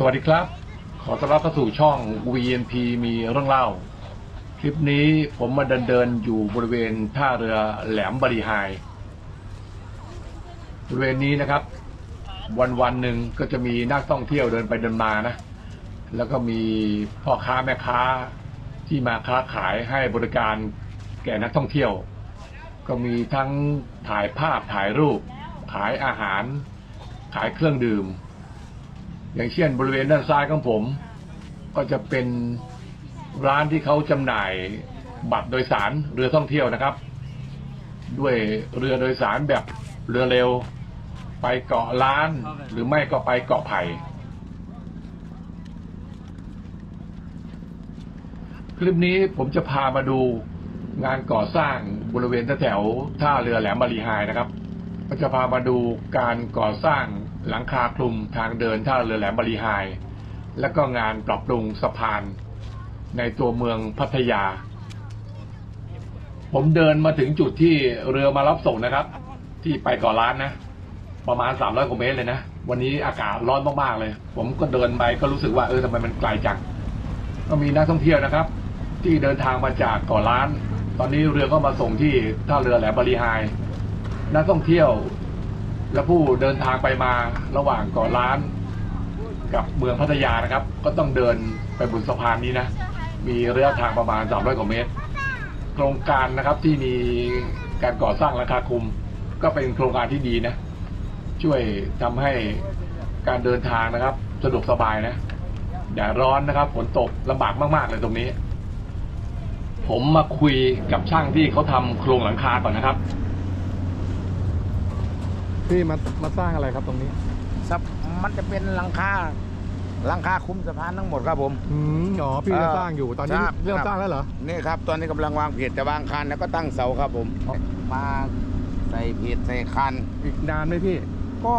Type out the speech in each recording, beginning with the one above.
สวัสดีครับ ขอต้อนรับเข้าสู่ช่อง VNP มีเรื่องเล่า คลิปนี้ผมมาเดินเดินอยู่บริเวณท่าเรือแหลมบริหาย บริเวณนี้นะครับ วันวันหนึ่งก็จะมีนักท่องเที่ยวเดินไปเดินมานะ แล้วก็มีพ่อค้าแม่ค้าที่มาค้าขายให้บริการแก่นักท่องเที่ยว ก็มีทั้งถ่ายภาพถ่ายรูป ขายอาหาร ขายเครื่องดื่ม อย่างเช่นบริเวณด้านซ้ายของผม ก็จะเป็นร้านที่เขาจำหน่ายบัตรโดยสารเรือท่องเที่ยวนะครับ ด้วยเรือโดยสารแบบเรือเร็ว ไปเกาะล้าน หรือไม่ก็ไปเกาะไผ่คลิปนี้ผมจะพามาดูงานก่อสร้างบริเวณแถวท่าเรือแหลมบารีไฮนะครับ ก็จะพามาดูการก่อสร้าง หลังคาคลุมทางเดินท่าเรือแหลมบารีไฮและก็งานปรับปรุงสะพาน ในตัวเมืองพัทยา ผมเดินมาถึงจุดที่เรือมารับส่งนะครับ ที่ไปเก่อร้านนะ ประมาณ300กว่าเมตรเลยนะ วันนี้อากาศร้อนมากๆเลย ผมก็เดินไปก็รู้สึกว่าเออทำไมมันไกลจังก็มีนักท่องเที่ยวนะครับ ที่เดินทางมาจากเก่อร้าน ตอนนี้เรือก็มาส่งที่ท่าเรือแหลมบารีไฮนักท่องเที่ยว และผู้เดินทางไปมาระหว่างเกาะล้านกับเมืองพัทยานะครับ ก็ต้องเดินไปบนสะพานนี้นะ มีระยะทางประมาณ 300 กว่าเมตร โครงการนะครับที่มีการก่อสร้างราคาคุม ก็เป็นโครงการที่ดีนะ ช่วยทำให้การเดินทางนะครับ สะดวกสบายนะแดดร้อนนะครับฝนตกลำบากมาก ๆ เลยตรงนี้ ผมมาคุยกับช่างที่เขาทำโครงหลังคาก่อนนะครับ พี่มามาสร้างอะไรครับตรงนี้สับมันจะเป็นหลังคาหลังคาคุ้มสะพานทั้งหมดครับผม อืมอ๋อพี่เอ่อจะสร้างอยู่ตอนนี้ครับเริ่มครับ สร้างแล้วเหรอ นี่ครับตอนนี้กำลังวางเพจจะวางคานแล้วก็ตั้งเสาครับผมมาใส่เพจใส่คานอีกนานไหมพี่ก็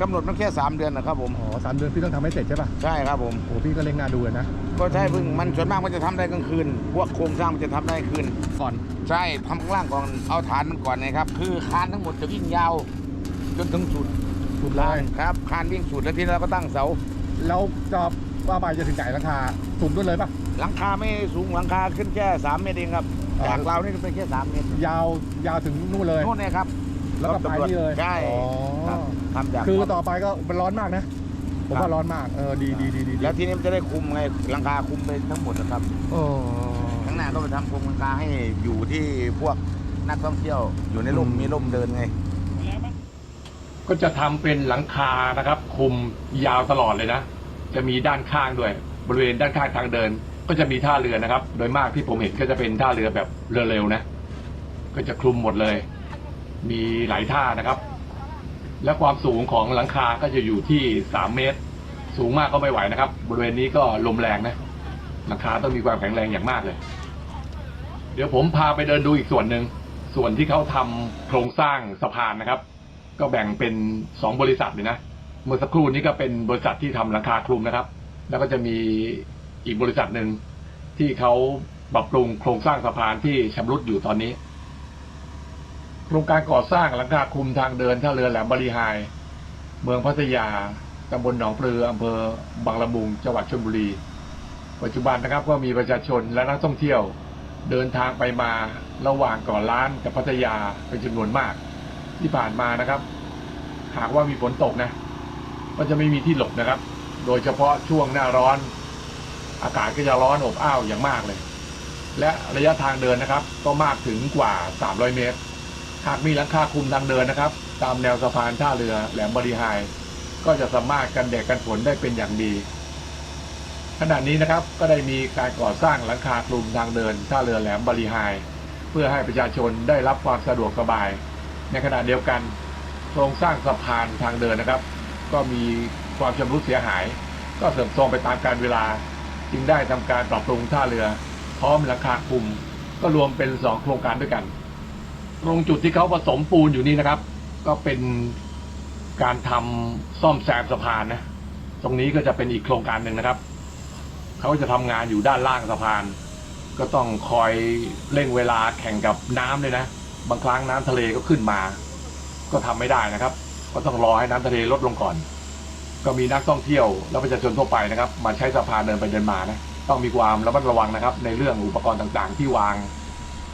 กำหนดมันแค่3เดือนนะครับผมอ๋อสามเดือนพี่ต้องทำให้เสร็จใช่ป่ะใช่ครับผม โอ้พี่ก็เล็งหน้าดูเลยนะก็ใช่เพิ่งมันส่วนมากมันจะทำได้กลางคืน พวกโครงสร้างมันจะทำได้คืน ก่อน ใช่ทำข้างล่างก่อนเอาฐานมันก่อนนะครับ คือคานทั้งหมดจะวิ่งยาว จนถึงสุดสุดเลยครับคานวิ่งสุดแล้วทีนี้เราก็ตั้งเสาแล้วจะว่าไปจะถึงไหนราคาสูงด้วยเลยป่ะหลังคาไม่สูงหลังคาขึ้นแค่3เมตรเองครับอ่าจากเรานี่เป็นแค่3เมตรยาวยาวถึงนู่นเลยโน่นเนี่ยครับ แล้วก็ไปนี่เลยใช่อ๋อครับทำจากคือต่อไปก็มันร้อนมากนะผมว่าร้อนมาก เออดีดีดีดีดีแล้วทีนี้มันจะได้คุมไงหลังคาคุมไปทั้งหมดนะครับโอ้ข้างหน้าก็ไปทำโครงหลังคาให้อยู่ที่พวกนักท่องเที่ยวอยู่ในร่มมีร่มเดินไง ก็จะทำเป็นหลังคานะครับ คุมยาวตลอดเลยนะ จะมีด้านข้างด้วย บริเวณด้านข้างทางเดิน ก็จะมีท่าเรือนะครับ โดยมากที่ผมเห็นก็จะเป็นท่าเรือแบบเรือเร็วนะ ก็จะคลุมหมดเลย มีหลายท่านะครับ และความสูงของหลังคาก็จะอยู่ที่สามเมตร สูงมากก็ไม่ไหวนะครับ บริเวณนี้ก็ลมแรงนะหลังคาต้องมีความแข็งแรงอย่างมากเลย เดี๋ยวผมพาไปเดินดูอีกส่วนหนึ่งส่วนที่เขาทำโครงสร้างสะพานนะครับ ก็แบ่งเป็นสองบริษัทเลยนะ เมื่อสักครู่นี้ก็เป็นบริษัทที่ทำหลังคาคลุมนะครับ แล้วก็จะมีอีกบริษัทหนึ่งที่เขาปรับปรุงโครงสร้างสะพานที่ชำรุดอยู่ตอนนี้ โครงการก่อสร้างหลังคาคลุมทางเดินท่าเรือแหลมบริหาย เมืองพัทยาตำบลหนองปลืออำเภอบางละมุงจังหวัดชลบุรี ปัจจุบันนะครับก็มีประชาชนและนักท่องเที่ยวเดินทางไปมาระหว่างเก่อล้านกับพัทยาเป็นจำนวนมาก ที่ผ่านมานะครับ หากว่ามีฝนตกนะ ก็จะไม่มีที่หลบนะครับ โดยเฉพาะช่วงหน้าร้อน อากาศก็จะร้อนอบอ้าวอย่างมากเลย และระยะทางเดินนะครับ ก็มากถึงกว่า 300 เมตร หากมีหลังคาคลุมทางเดินนะครับ ตามแนวสะพานท่าเรือแหลมบริหาย ก็จะสามารถกันแดดกันฝนได้เป็นอย่างดีขณะนี้นะครับก็ได้มีการก่อสร้างหลังคาคลุมทางเดินท่าเรือแหลมบริหาย เพื่อให้ประชาชนได้รับความสะดวกสบาย ในขณะเดียวกันโครงสร้างสะพานทางเดินนะครับ ก็มีความชำรุดเสียหาย ก็เสื่อมโทรมไปตามกาลเวลา จึงได้ทำการปรับปรุงท่าเรือ พร้อมหลังคาคุม ก็รวมเป็นสองโครงการด้วยกัน ตรงจุดที่เขาผสมปูนอยู่นี่นะครับ ก็เป็นการทำซ่อมแซมสะพานนะตรงนี้ก็จะเป็นอีกโครงการหนึ่งนะครับ เขาจะทำงานอยู่ด้านล่างสะพาน ก็ต้องคอยเร่งเวลาแข่งกับน้ำเลยนะ บางครั้งน้ำทะเลก็ขึ้นมา ก็ทำไม่ได้นะครับ ก็ต้องรอให้น้ำทะเลลดลงก่อน ก็มีนักท่องเที่ยวและประชาชนทั่วไปนะครับ มาใช้สะพานเดินไปเดินมานะต้องมีความระมัดระวังนะครับ ในเรื่องอุปกรณ์ต่างๆ ที่วาง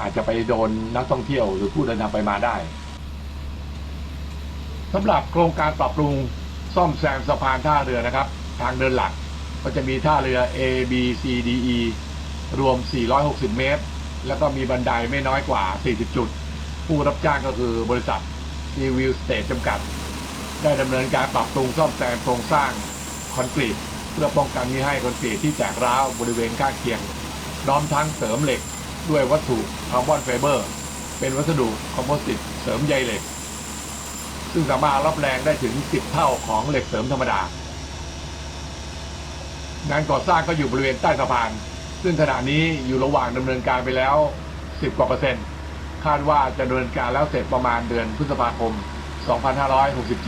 อาจจะไปโดนนักท่องเที่ยว หรือผู้เดินทางไปมาได้สำหรับโครงการปรับปรุงซ่อมแซมสะพานท่าเรือนะครับ ทางเดินหลักก็จะมีท่าเรือ A B C D E รวม 460 เมตร แล้วก็มีบันไดไม่น้อยกว่า 40 จุด ผู้รับจ้างก็คือบริษัท c v i l State จำกัด ได้ดำเนินการปรับปรุงซ่อมแซมโครงสร้างคอนกรีตเพื่อป้องกันมิให้คอนกรีตที่แตกร้าวบริเวณข้างเคียงพร้อมทั้งเสริมเหล็กด้วยวัตถุคาร์บอนไฟเบอร์ เป็นวัสดุคอมโพสิตเสริมใยเหล็ก ซึ่งสามารถรับแรงได้ถึง 10 เท่าของเหล็กเสริมธรรมดา งานก่อสร้างก็อยู่บริเวณใต้สะพาน ซึ่งขณะนี้อยู่ระหว่างดำเนินการไปแล้ว 10 กว่าเปอร์เซ็นต์ คาดว่าจะดำเนินการแล้วเสร็จประมาณเดือนพฤษภาคม 2567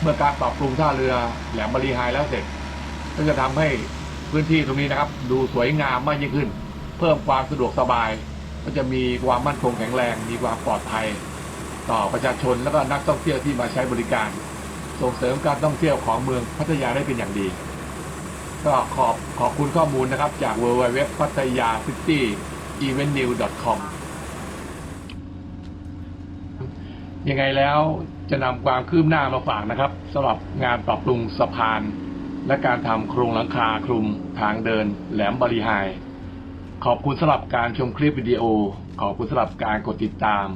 เมื่อการปรับปรุงท่าเรือแหลมบริหายแล้วเสร็จ ก็จะทำให้พื้นที่ตรงนี้นะครับ ดูสวยงามมากยิ่งขึ้น เพิ่มความสะดวกสบาย ก็จะมีความมั่นคงแข็งแรง มีความปลอดภัย ต่อประชาชนและก็นักท่องเที่ยวที่มาใช้บริการ ส่งเสริมการท่องเที่ยวของเมืองพัทยาได้เป็นอย่างดี ก็ขอบขอบคุณข้อมูลนะครับจาก w w w พัทยา city event new com ยังไงแล้วจะนำความคืบหน้ามาฝากนะครับสำหรับงานปรับปรุงสะพาน และการทำโครงหลังคาคลุมทางเดิน แหลมบริหาย ขอบคุณสำหรับการชมคลิปวิดีโอ ขอบคุณสำหรับการกดติดตาม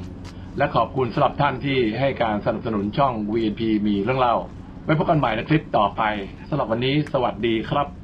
และขอบคุณสำหรับท่านที่ให้การสนับสนุนช่อง VNP มีเรื่องเล่า ไว้พบกันใหม่ในคลิปต่อไปสำหรับวันนี้ สวัสดีครับ